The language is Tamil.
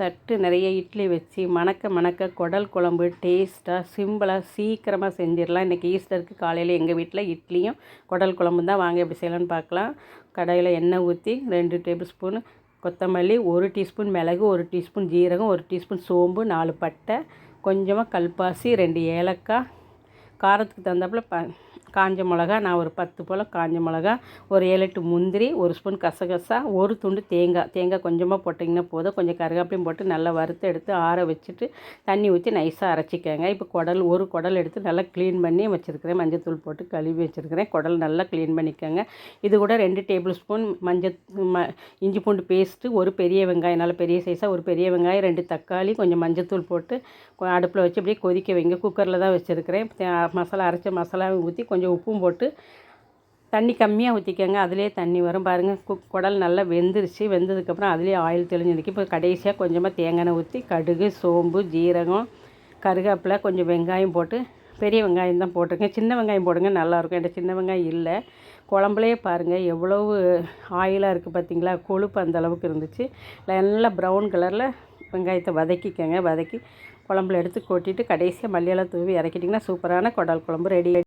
தட்டு நிறைய இட்லி வச்சு மணக்க மணக்க குடல் குழம்பு டேஸ்ட்டாக சிம்பிளாக சீக்கிரமாக செஞ்சிடலாம். இன்றைக்கி ஈஸ்டருக்கு காலையில் எங்கள் வீட்டில் இட்லியும் குடல் குழம்பு தான். வாங்க எப்படி செய்யலாம்னு பார்க்கலாம். கடையில் எண்ணெய் ஊற்றி ரெண்டு டேபிள் ஸ்பூன் கொத்தமல்லி ஒரு டீஸ்பூன் மிளகு ஒரு டீஸ்பூன் ஜீரகம் ஒரு டீஸ்பூன் சோம்பு நாலு பட்டை கொஞ்சமாக கல்பாசி ரெண்டு ஏலக்காய் காரத்துக்கு தகுந்தாப்புல ப காஞ்ச மிளகா நான் ஒரு பத்து போல் காஞ்ச மிளகா ஒரு ஏழு எட்டு முந்திரி ஒரு ஸ்பூன் கசகசா ஒரு துண்டு தேங்காய். தேங்காய் கொஞ்சமாக போட்டிங்கன்னா போதும். கொஞ்சம் கருவேப்பிலையும் போட்டு நல்லா வறுத்து எடுத்து ஆற வச்சுட்டு தண்ணி ஊற்றி நைஸாக அரைச்சிக்கோங்க. இப்போ குடல் ஒரு குடல் எடுத்து நல்லா க்ளீன் பண்ணி வச்சுருக்கிறேன். மஞ்சத்தூள் போட்டு கழுவி வச்சுருக்கிறேன். குடல் நல்லா க்ளீன் பண்ணிக்கோங்க. இது கூட ரெண்டு டேபிள் ஸ்பூன் மஞ்சள் ம இஞ்சி பூண்டு பேஸ்ட்டு ஒரு பெரிய வெங்காயம் நல்லா பெரிய சைஸாக ஒரு பெரிய வெங்காயம் ரெண்டு தக்காளி கொஞ்சம் மஞ்சத்தூள் போட்டு அடுப்பில் வச்சு அப்படியே கொதிக்க வைங்க. குக்கரில் தான் வச்சுருக்கிறேன். மசாலா அரைச்ச மசாலாவும் ஊற்றி கொஞ்சம் உப்பும் போட்டு தண்ணி கம்மியாக ஊற்றிக்கோங்க அதிலே தண்ணி வரும் பாருங்கள் குக் குடல் நல்லா வெந்துருச்சு. வெந்ததுக்கப்புறம் அதிலே ஆயில் தெளிஞ்சிருக்கு இப்போ கடைசியாக கொஞ்சமாக தேங்காய் ஊற்றி கடுகு சோம்பு ஜீரகம் கருவேப்பிலை கொஞ்சம் வெங்காயம் போட்டு பெரிய வெங்காயம் தான் போட்டிருக்கேன். சின்ன வெங்காயம் போடுங்க நல்லாயிருக்கும் என்கிட்ட சின்ன வெங்காயம் இல்லை. குழம்புலையே பாருங்கள் எவ்வளவு ஆயிலாக இருக்குது பார்த்திங்களா கொழுப்பு அந்த அளவுக்கு இருந்துச்சு. நல்லா ப்ரௌன் கலரில் வெங்காயத்தை வதக்கிக்கோங்க. வதக்கி குழம்புல எடுத்து கொட்டிட்டு கடைசியாக மல்லியெல்லாம் தூவி இறக்கிட்டிங்கன்னா சூப்பரான குடல் குழம்பு ரெடி.